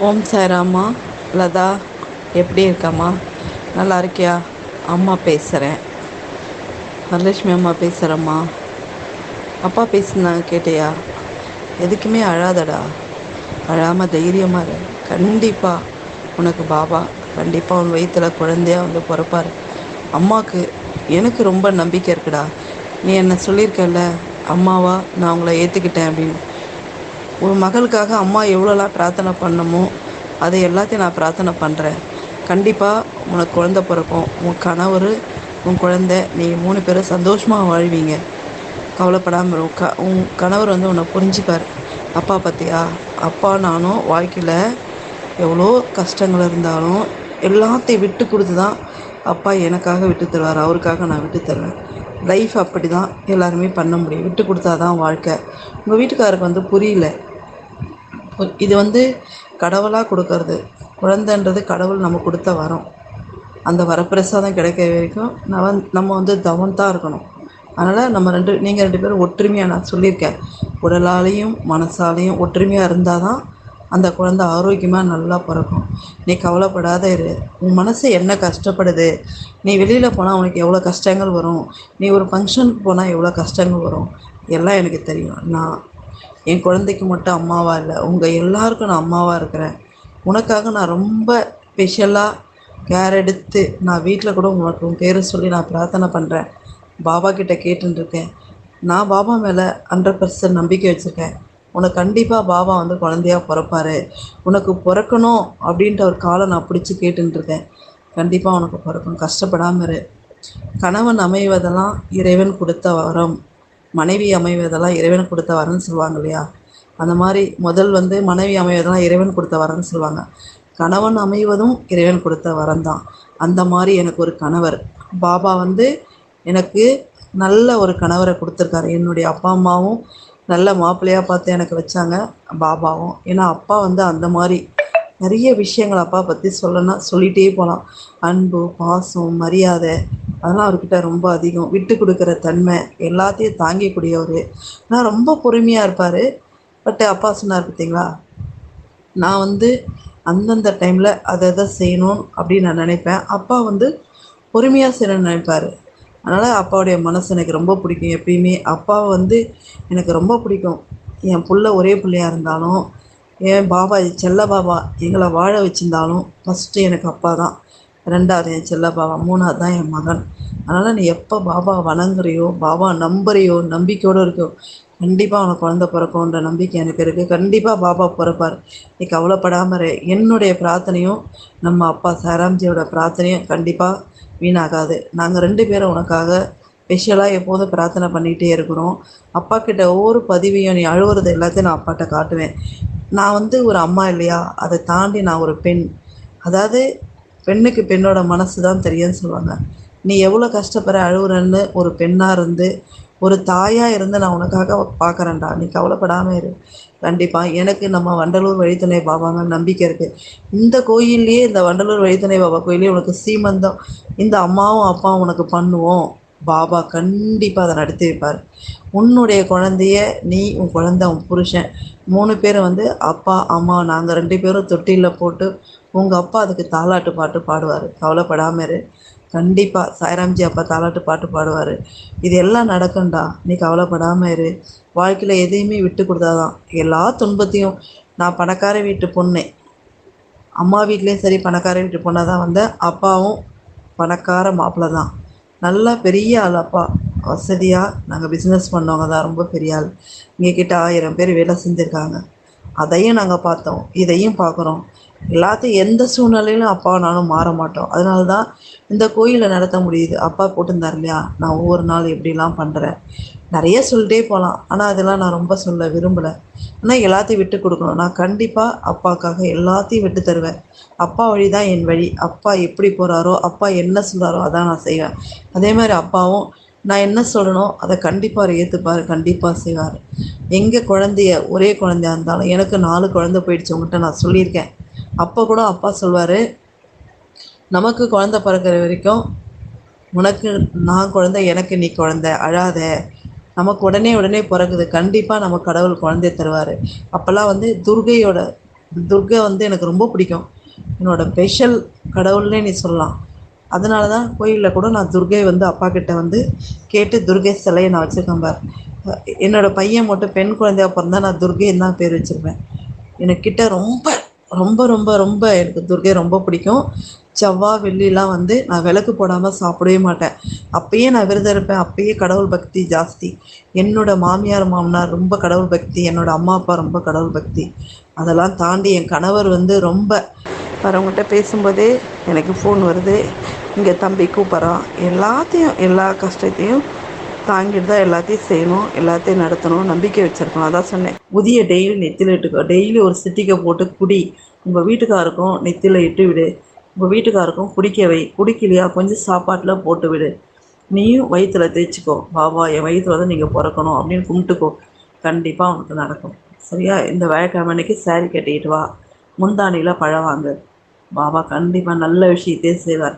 ஓம் சாய்ராமா. லதா எப்படி இருக்கம்மா? நல்லா இருக்கியா? அம்மா பேசுகிறேன் வரலட்சுமி அம்மா பேசுகிறேம்மா அப்பா பேசுனாங்க கேட்டியா? எதுக்குமே அழாதடா. அழாமல் தைரியமாக இரு. கண்டிப்பாக உனக்கு பாபா கண்டிப்பாக உன் வயிற்றில் குழந்தையா வந்து பிறப்பார். அம்மாவுக்கு எனக்கு ரொம்ப நம்பிக்கை இருக்குடா. நீ என்ன சொல்லியிருக்கல அம்மாவா? நான் உங்களை ஏற்றுக்கிட்டேன் அப்படின்னு. உன் மகளுக்காக அம்மா எவ்வளோலாம் பிரார்த்தனை பண்ணமோ அதை எல்லாத்தையும் நான் பிரார்த்தனை பண்ணுறேன் கண்டிப்பாக உனக்கு குழந்த பிறக்கும். உன் கணவர் உன் குழந்த நீங்கள் மூணு பேரும் சந்தோஷமாக வாழ்வீங்க. கவலைப்படாமல் உன் க உன் கணவர் வந்து உன்னை புரிஞ்சுப்பார். அப்பா பார்த்தியா அப்பா நானும் வாழ்க்கையில் எவ்வளோ கஷ்டங்கள் இருந்தாலும் எல்லாத்தையும் விட்டு கொடுத்து தான் அப்பா எனக்காக விட்டு தருவார். அவருக்காக நான் விட்டு தருவேன் லைஃப் அப்படி தான் எல்லாருமே பண்ண முடியும். விட்டு கொடுத்தா தான் வாழ்க்கை. உங்கள் வீட்டுக்காருக்கு வந்து புரியல. இது வந்து கடவுளாக கொடுக்கறது. குழந்தைன்றது கடவுள் நம்ம கொடுத்த வரோம். அந்த வரப்பிரசாதம் கிடைக்க வரைக்கும் நான் நம்ம வந்து தவந்தான் இருக்கணும். அதனால் நம்ம ரெண்டு நீங்கள் ரெண்டு பேரும் ஒற்றுமையாக நான் சொல்லியிருக்கேன். உடலாலையும் மனசாலையும் ஒற்றுமையாக இருந்தால் தான் அந்த குழந்த ஆரோக்கியமாக நல்லா பிறக்கும். நீ கவலைப்படாத இரு. உன் மனசு என்ன கஷ்டப்படுது? நீ வெளியில் போனால் உனக்கு எவ்வளோ கஷ்டங்கள் வரும்? நீ ஒரு ஃபங்க்ஷனுக்கு போனால் எவ்வளோ கஷ்டங்கள் வரும்? எல்லாம் எனக்கு தெரியும். நான் என் குழந்தைக்கு மட்டும் அம்மாவாக இல்லை. உங்கள் எல்லாருக்கும் நான் அம்மாவாக இருக்கிறேன். உனக்காக நான் ரொம்ப ஸ்பெஷலாக கேர் எடுத்து நான் வீட்டில் கூட உனக்கு உன் பேரை சொல்லி நான் பிரார்த்தனை பண்ணுறேன் பாபா கிட்டே கேட்டுருக்கேன் நான் பாபா மேலே ஹண்ட்ரட் பர்சன்ட் நம்பிக்கை வச்சுருக்கேன். உனக்கு கண்டிப்பாக பாபா வந்து குழந்தையாக பிறப்பாரு. உனக்கு பிறக்கணும் அப்படின்ற ஒரு காலம் நான் பிடிச்சி கேட்டுருக்கேன் கண்டிப்பாக உனக்கு பிறக்கணும் கஷ்டப்படாமல் இரு. கணவன் அமைவதெல்லாம் இறைவன் கொடுத்த வரம். மனைவி அமைவதெல்லாம் இறைவன் கொடுத்த வரம்னு சொல்லுவாங்க இல்லையா? அந்த மாதிரி முதல் வந்து மனைவி அமைவதெல்லாம் இறைவன் கொடுத்த வரம்னு சொல்லுவாங்க. கணவன் அமைவதும் இறைவன் கொடுத்த வரம் தான் அந்த மாதிரி எனக்கு ஒரு கணவர். பாபா வந்து எனக்கு நல்ல ஒரு கணவரை கொடுத்துருக்காரு. என்னுடைய அப்பா அம்மாவும் நல்ல மாப்பிள்ளையாக பார்த்து எனக்கு வச்சாங்க பாபாவும். ஏன்னா அப்பா வந்து அந்த மாதிரி நிறைய விஷயங்கள் அப்பா பற்றி சொல்லணும்னா சொல்லிகிட்டே போகலாம் அன்பு பாசம் மரியாதை அதெல்லாம் அவர்கிட்ட ரொம்ப அதிகம். விட்டு கொடுக்குற தன்மை எல்லாத்தையும் தாங்கிக்கூடியவர். நான் ரொம்ப பொறுமையாக இருப்பார். பட் அப்பா சொன்னார் பார்த்தீங்களா நான் வந்து அந்தந்த டைமில் அதை எதை செய்யணும் அப்படின்னு நான் நினைப்பேன். அப்பா வந்து பொறுமையாக செய்யணும்னு நினைப்பார். அதனால் அப்பாவுடைய மனசு எனக்கு ரொம்ப பிடிக்கும். எப்பயுமே அப்பாவை வந்து எனக்கு ரொம்ப பிடிக்கும். என் புள்ள ஒரே பிள்ளையாக இருந்தாலும் என் பாபா செல்ல பாபா எங்களை வாழ வச்சுருந்தாலும் ஃபஸ்ட்டு எனக்கு அப்பா தான். ரெண்டாவது என் செல்ல பாபா மூணாவது தான் என் மகன். அதனால் நீ எப்போ பாபா வணங்குறியோ பாபா நம்புறியோ நம்பிக்கையோடு இருக்கோ கண்டிப்பாக அவனுக்கு குழந்த பிறக்கும்ன்ற நம்பிக்கை எனக்கு இருக்குது கண்டிப்பாக பாபா பிறப்பார். நீ கவலைப்படாமல் என்னுடைய பிரார்த்தனையும் நம்ம அப்பா சாராம்ஜியோட பிரார்த்தனையும் கண்டிப்பாக வீணாகாது. நாங்கள் ரெண்டு பேரும் உனக்காக ஸ்பெஷலாக எப்போதும் பிரார்த்தனை பண்ணிகிட்டே இருக்கிறோம். அப்பா கிட்ட ஒவ்வொரு பதிவையும் நீ அழுவுறது எல்லாத்தையும் நான் அப்பாட்ட காட்டுவேன். நான் வந்து ஒரு அம்மா இல்லையா? அதை தாண்டி நான் ஒரு பெண். அதாவது பெண்ணுக்கு பெண்ணோட மனசு தான் தெரியும்னு சொல்லுவாங்க. நீ எவ்வளோ கஷ்டப்படுற அழுகுறன்னு ஒரு பெண்ணாக இருந்து ஒரு தாயாக இருந்து நான் உனக்காக பார்க்குறேன்டா. நீ கவலைப்படாமல் இரு. கண்டிப்பாக எனக்கு நம்ம வண்டலூர் வழித்துணை பாபாங்க நம்பிக்கை இருக்குது இந்த கோயில்லையே இந்த வண்டலூர் வழித்துணை பாபா கோயிலே உனக்கு சீமந்தம் இந்த அம்மாவும் அப்பாவும் உனக்கு பண்ணுவோம். பாபா கண்டிப்பாக அதை நடத்தி வைப்பார். உன்னுடைய குழந்தைய நீ உன் குழந்த உன் புருஷன் மூணு பேரும் வந்து அப்பா அம்மா நாங்கள் ரெண்டு பேரும் தொட்டியில் போட்டு உங்கள் அப்பா அதுக்கு தாலாட்டு பாட்டு பாடுவார். கவலைப்படாமல் இரு. கண்டிப்பாக சாய்ராம்ஜி அப்பா தாலாட்டு பாட்டு பாடுவார். இது எல்லாம் நடக்கும்டா. நீ கவலைப்படாமல் இரு. வாழ்க்கையில் எதையுமே விட்டு கொடுத்தாதான் எல்லா துன்பத்தையும் நான் பணக்கார வீட்டு பொண்ணு. அம்மா வீட்லேயும் சரி பணக்கார வீட்டு பொண்ணாக தான் வந்தேன் அப்பாவும் பணக்கார மாப்பிள்ள தான். நல்லா பெரிய ஆள் அப்பா. வசதியாக நாங்கள் பிஸ்னஸ் பண்ணவங்க தான். ரொம்ப பெரிய ஆள். இங்கே கிட்ட ஆயிரம் பேர் வேலை செஞ்சுருக்காங்க. அதையும் நாங்கள் பார்த்தோம். இதையும் பார்க்குறோம். எல்லாத்தையும் எந்த சூழ்நிலையிலும் அப்பா நானும் மாற மாட்டோம். அதனால தான் இந்த கோயிலை நடத்த முடியுது. அப்பா போட்டிருந்தார் இல்லையா? நான் ஒவ்வொரு நாள் எப்படிலாம் பண்ணுறேன் நிறைய சொல்லிட்டே போகலாம். ஆனால் அதெல்லாம் நான் ரொம்ப சொல்ல விரும்பலை. ஆனால் எல்லாத்தையும் விட்டு கொடுக்கணும். நான் கண்டிப்பாக அப்பாவுக்காக எல்லாத்தையும் விட்டு தருவேன். அப்பா வழி தான் என் வழி. அப்பா எப்படி போகிறாரோ அப்பா என்ன சொல்கிறாரோ அதான் நான் செய்வேன். அதே மாதிரி அப்பாவும் நான் என்ன சொல்லணும் அதை கண்டிப்பாக அவர் ஏற்றுப்பார் கண்டிப்பாக செய்வார். எங்கள் குழந்தைய ஒரே குழந்தையா இருந்தாலும் எனக்கு நாலு குழந்தை போயிடுச்சு. உங்கள்கிட்ட நான் சொல்லியிருக்கேன். அப்போ கூட அப்பா சொல்வார் நமக்கு குழந்த பிறக்கிற வரைக்கும் உனக்கு நான் குழந்த எனக்கு நீ குழந்த அழாத. நமக்கு உடனே உடனே பிறகுது கண்டிப்பாக நம்ம கடவுள் குழந்தைய தருவார். அப்போல்லாம் வந்து துர்கையோட துர்கை வந்து எனக்கு ரொம்ப பிடிக்கும். என்னோட ஸ்பெஷல் கடவுள்னே நீ சொல்லலாம். அதனால தான் கோயிலில் கூட நான் துர்கை வந்து அப்பா கிட்ட வந்து கேட்டு துர்கை சிலையை நான் வச்சுருக்கேன் பார். என்னோடய பையன் மட்டும் பெண் குழந்தையாக பிறந்தா நான் துர்கைன்னு தான் பேர் வச்சுருப்பேன். எனக்கிட்ட ரொம்ப ரொம்ப ரொம்ப ரொம்ப எனக்கு துர்கை ரொம்ப பிடிக்கும். செவ்வாய் வெள்ளிலாம் வந்து நான் விளக்கு போடாமல் சாப்பிடவே மாட்டேன். அப்பயே நான் விரதம் இருப்பேன். அப்பயே கடவுள் பக்தி ஜாஸ்தி. என்னோட மாமியார் மாமனார் ரொம்ப கடவுள் பக்தி. என்னோட அம்மா அப்பா ரொம்ப கடவுள் பக்தி. அதெல்லாம் தாண்டி என் கணவர் வந்து ரொம்ப வரவங்ககிட்ட பேசும்போதே எனக்கு ஃபோன் வருது. இங்கே தம்பி கூப்பிட்றான். எல்லாத்தையும் எல்லா கஷ்டத்தையும் தாங்கிட்டு தான் எல்லாத்தையும் செய்யணும் எல்லாத்தையும் நடத்தணும் நம்பிக்கை வச்சிருக்கணும். அதான் சொன்னேன். புதிய டெய்லி நெத்தியில் இட்டுக்கோ. டெய்லி ஒரு சிட்டிக்கை போட்டு குடி. உங்கள் வீட்டுக்காருக்கும் நெத்தியில் இட்டு விடு. உங்கள் வீட்டுக்காருக்கும் குடிக்க வை. குடிக்கலையா? கொஞ்சம் சாப்பாட்டில் போட்டு விடு. நீயும் வயிற்றில் தேய்ச்சிக்கோ. பாபா என் வயிற்றுல தான் நீங்கள் பிறக்கணும் அப்படின்னு கும்பிட்டுக்கோ. கண்டிப்பாக உனக்கு நடக்கும். சரியா? இந்த வியாழக்கிழமைக்கு அன்னைக்கு கட்டிக்கிட்டு வா. முந்தானியில் பழம் பாபா கண்டிப்பாக நல்ல விஷயத்தையே செய்வார்.